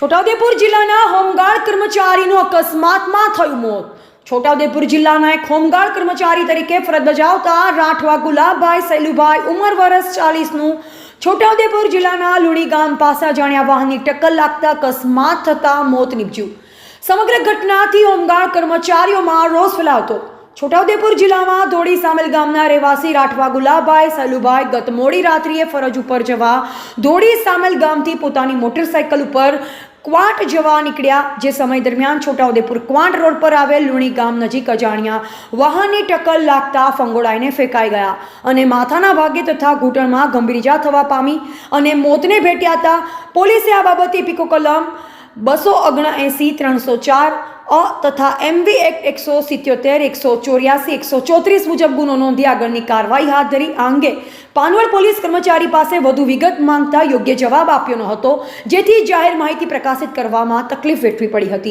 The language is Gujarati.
છોટાઉદેપુર જિલ્લાના હોમગાર્ડ કર્મચારીનું અકસ્માતમાં થયું મોત. છોટાઉદેપુર જિલ્લાના એક હોમગાર્ડ કર્મચારી તરીકે ફરજ બજાવતા રાઠવા ગુલાબભાઈ સૈલુભાઈ ઉંમર વર્ષ ચાલીસનું છોટાઉદેપુર જિલ્લાના લુણી ગામ પાસે જાણ્યા વાહનની ટક્કર લાગતા અકસ્માત થતાં મોત નીપજ્યું. સમગ્ર ઘટનાથી હોમગાર્ડ કર્મચારીઓમાં રોષ ફેલાવતો. છોટાઉદેપુર જિલ્લામાં ધોળી સામેલ ગામના રહેવાસી રાઠવા ગુલાબભાઈ સલુભાઈ ગત મોડી રાત્રિએ ફરજ ઉપર જવા ધોળી સામેલ ગામથી પોતાની મોટરસાયકલ ઉપર ક્વાંટ જવા નીકળ્યા, જે સમય દરમિયાન છોટાઉદેપુર ક્વાંટ રોડ પર આવેલ લુણી ગામ નજીક અજાણ્યા વાહનની ટક્કર લાગતા ફંગોળાઈને ફેંકાઈ ગયા અને માથાના ભાગે તથા ઘૂંટણમાં ગંભીર ઇજા થવા પામી અને મોતને ભેટ્યા હતા. પોલીસે આ બાબતે પીકો કલમ બસો ઓગણએંસી ત્રણસો ચાર અ તથા એમવી એક્ટ એકસો સિત્યોતેર, એકસો ચોર્યાસી, એકસો ચોત્રીસ મુજબ ગુનો નોંધી આગળની કાર્યવાહી હાથ ધરી. આ અંગે પાનવડ પોલીસ કર્મચારી પાસે વધુ વિગત માંગતા યોગ્ય જવાબ આપ્યો ન હતો જેથી જાહેર માહિતી પ્રકાશિત કરવામાં તકલીફ વેઠવી પડી હતી.